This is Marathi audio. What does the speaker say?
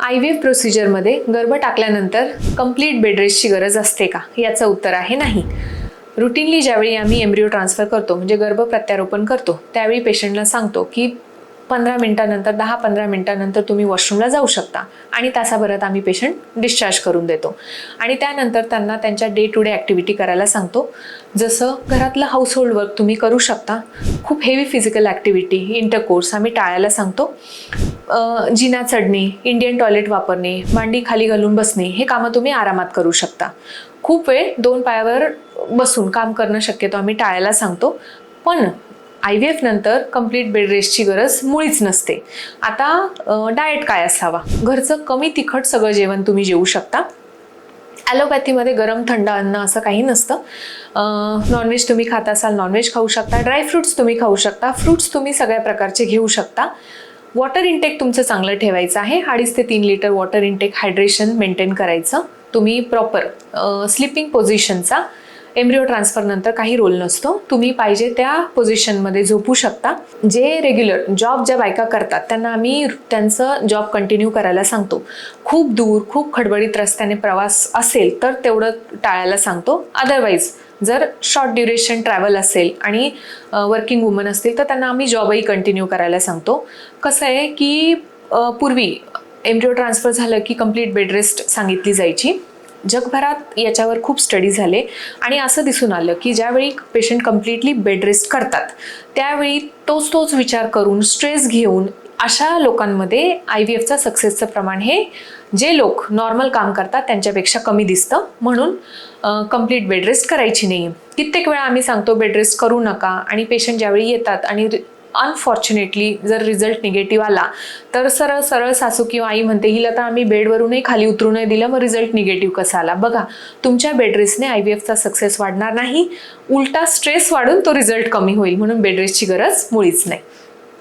आय व्ही एफ प्रोसिजरमध्ये गर्भ टाकल्यानंतर कंप्लीट बेडरेस्टची गरज असते का? याचं उत्तर आहे नाही. रुटीनली ज्यावेळी आम्ही एम्ब्रिओ ट्रान्सफर करतो म्हणजे गर्भ प्रत्यारोपण करतो त्यावेळी पेशंटला सांगतो की पंधरा मिनिटानंतर दहा पंधरा मिनिटानंतर तुम्ही वॉशरूमला जाऊ शकता आणि तासाभरात आम्ही पेशंट डिस्चार्ज करून देतो. आणि त्यानंतर त्यांना त्यांच्या डे टू डे ॲक्टिव्हिटी करायला सांगतो. जसं घरातलं हाऊसहोल्ड वर्क तुम्ही करू शकता खूप हेवी फिजिकल ॲक्टिव्हिटी इंटरकोर्स आम्ही टाळायला सांगतो. जिना चढणे इंडियन टॉयलेट वापरणे मांडी खाली घालून बसणे हे कामं तुम्ही आरामात करू शकता. खूप वेळ दोन पायावर बसून काम करणं शक्यतो आम्ही टाळायला सांगतो पण आय व्ही एफ नंतर कंप्लीट बेड रेस्टची गरज मुळीच नसते. आता डाएट काय असावा? घरचं कमी तिखट सगळं जेवण तुम्ही जेवू शकता. ॲलोपॅथीमध्ये गरम थंड अन्न असं काही नसतं. नॉनव्हेज तुम्ही खात असाल नॉनव्हेज खाऊ शकता. ड्रायफ्रुट्स तुम्ही खाऊ शकता. फ्रुट्स तुम्ही सगळ्या प्रकारचे घेऊ शकता. वॉटर इंटेक तुमचं चांगलं ठेवायचं आहे. अडीच ते तीन litre water intake hydration maintain करायचं. तुम्ही प्रॉपर स्लिपिंग पोझिशनचा एम्ब्रिओ ट्रान्सफरनंतर काही रोल नसतो. तुम्ही पाहिजे त्या पोझिशनमध्ये झोपू शकता. जे रेग्युलर जॉब ज्या बायका करतात त्यांना आम्ही त्यांचं जॉब कंटिन्यू करायला सांगतो. खूप दूर खूप खडबडीत रस्त्याने प्रवास असेल तर तेवढं टाळायला सांगतो. अदरवाईज जर शॉर्ट ड्युरेशन ट्रॅव्हल असेल आणि वर्किंग वुमन असतील तर त्यांना आम्ही जॉबही कंटिन्यू करायला सांगतो. कसं आहे की पूर्वी एम्ब्रिओ ट्रान्सफर झालं की कंप्लीट बेड रेस्ट सांगितली जायची. जगभरात याच्यावर खूप स्टडी झाले आणि असं दिसून आलं की ज्यावेळी पेशंट कम्प्लिटली बेड रेस्ट करतात त्यावेळी तोच तोच विचार करून स्ट्रेस घेऊन अशा लोकांमध्ये आय व्ही एफचा सक्सेसचं प्रमाण हे जे लोक नॉर्मल काम करतात त्यांच्यापेक्षा कमी दिसतं. म्हणून कंप्लीट बेड रेस्ट करायची नाही कित्येक वेळा आम्ही सांगतो बेड रेस्ट करू नका. आणि पेशंट ज्यावेळी येतात आणि अनफॉर्च्युनेटली जर रिझल्ट निगेटिव्ह आला तर सरळ सरळ सासू किंवा आई म्हणते हिला तर आम्ही बेडवरूनही खाली उतरू नाही दिलं मग रिझल्ट निगेटिव्ह कसा आला? बघा तुमच्या बेडरेसने आय व्ही एफचा सक्सेस वाढणार नाही. उलटा स्ट्रेस वाढून तो रिझल्ट कमी होईल. म्हणून बेडरेसची गरज मुळीच नाही.